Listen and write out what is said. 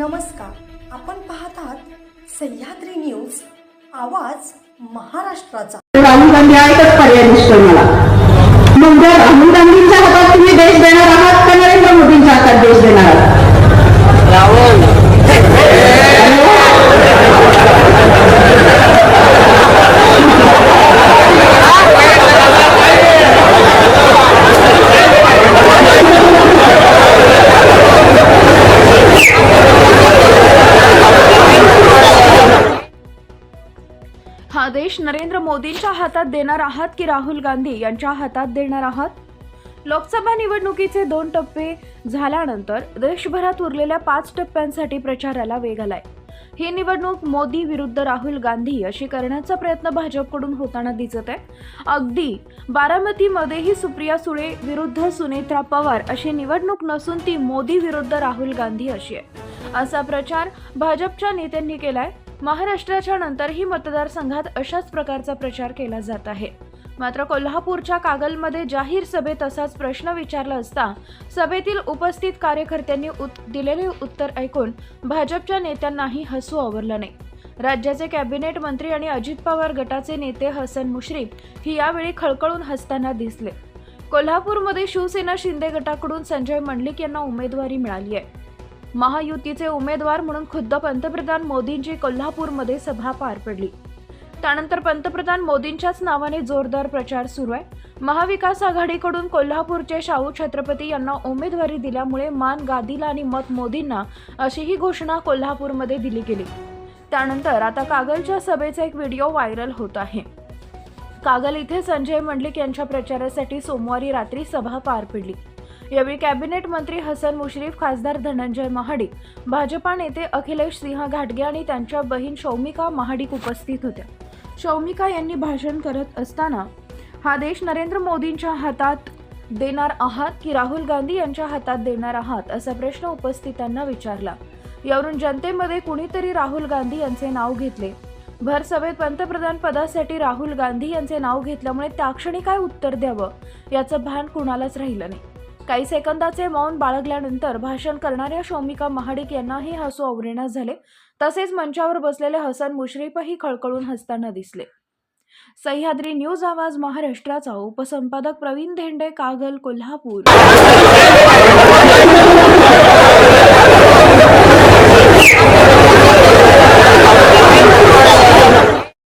नमस्कार. आपण पाहत आहात सह्याद्री न्यूज आवाज महाराष्ट्राचा. राहुल गांधी हा एकच पर्याय दिसतोय मला. मग राहुल गांधींच्या हातात तुम्ही देश देणार आहात का नरेंद्र मोदींच्या हातात देश देणार आहात हा देश नरेंद्र मोदींच्या हातात देणार आहात की राहुल गांधी यांच्या हातात देणार आहात? लोकसभा निवडणुकीचे दोन टप्पे झाल्यानंतर देशभरात उरलेल्या पाच टप्प्यांसाठी प्रचाराला वेग आलाय. ही निवडणूक मोदी विरुद्ध राहुल गांधी अशी करण्याचा प्रयत्न भाजपकडून होताना दिसत आहे. अगदी बारामतीमध्येही सुप्रिया सुळे विरुद्ध सुनेत्रा पवार अशी निवडणूक नसून ती मोदी विरुद्ध राहुल गांधी अशी आहे. असा प्रचार भाजपच्या नेत्यांनी केलाय. महाराष्ट्राच्या नंतरही मतदारसंघात अशाच प्रकारचा प्रचार केला जात आहे. मात्र कोल्हापूरच्या कागलमध्ये जाहीर सभेत असाच प्रश्न विचारला असता सभेतील उपस्थित कार्यकर्त्यांनी उत- दिलेले उत्तर ऐकून भाजपच्या नेत्यांनाही हसू आवरलं नाही. राज्याचे कॅबिनेट मंत्री आणि अजित पवार गटाचे नेते हसन मुश्रीफ ही यावेळी खळखळून हसताना दिसले. कोल्हापूरमध्ये शिवसेना शिंदे गटाकडून संजय मंडलिक यांना उमेदवारी मिळाली आहे. महायुतीचे उमेदवार म्हणून खुद्द पंतप्रधान मोदींची कोल्हापूरमध्ये सभा पार पडली. त्यानंतर पंतप्रधान मोदींच्याच नावाने जोरदार प्रचार सुरू आहे. महाविकास आघाडीकडून कोल्हापूरचे शाहू छत्रपती यांना उमेदवारी दिल्यामुळे मान गादीला आणि मत मोदींना अशी ही घोषणा कोल्हापूरमध्ये दिली गेली. त्यानंतर आता कागलच्या सभेचा एक व्हिडिओ व्हायरल होत आहे. कागल इथे संजय मंडलिक यांच्या प्रचारासाठी सोमवारी रात्री सभा पार पडली. यावेळी कॅबिनेट मंत्री हसन मुश्रीफ खासदार धनंजय महाडिक भाजपा नेते अखिलेश सिंह घाटगे आणि त्यांच्या बहीण शौमिका महाडिक उपस्थित होत्या. शौमिका यांनी भाषण करत असताना हा देश नरेंद्र मोदींच्या हातात देणार आहात की राहुल गांधी यांच्या हातात देणार आहात असा प्रश्न उपस्थितांना विचारला. यावरून जनतेमध्ये कुणीतरी राहुल गांधी यांचे नाव घेतले. भर सभेत पंतप्रधान पदासाठी राहुल गांधी यांचे नाव घेतल्यामुळे त्याक्षणी काय उत्तर द्यावं? याचं भान कुणालाच राहिलं नाही. काही सेकंदाचे मौन बाळगल्यानंतर भाषण करणाऱ्या शौमिका महाडिक यांनाही हसू आवरेना झाले. तसेच मंचावर बसलेले हसन मुश्रीफही खळखळून हसताना दिसले. सह्याद्री न्यूज आवाज महाराष्ट्राचा उपसंपादक प्रवीण धेंडे कागल कोल्हापूर.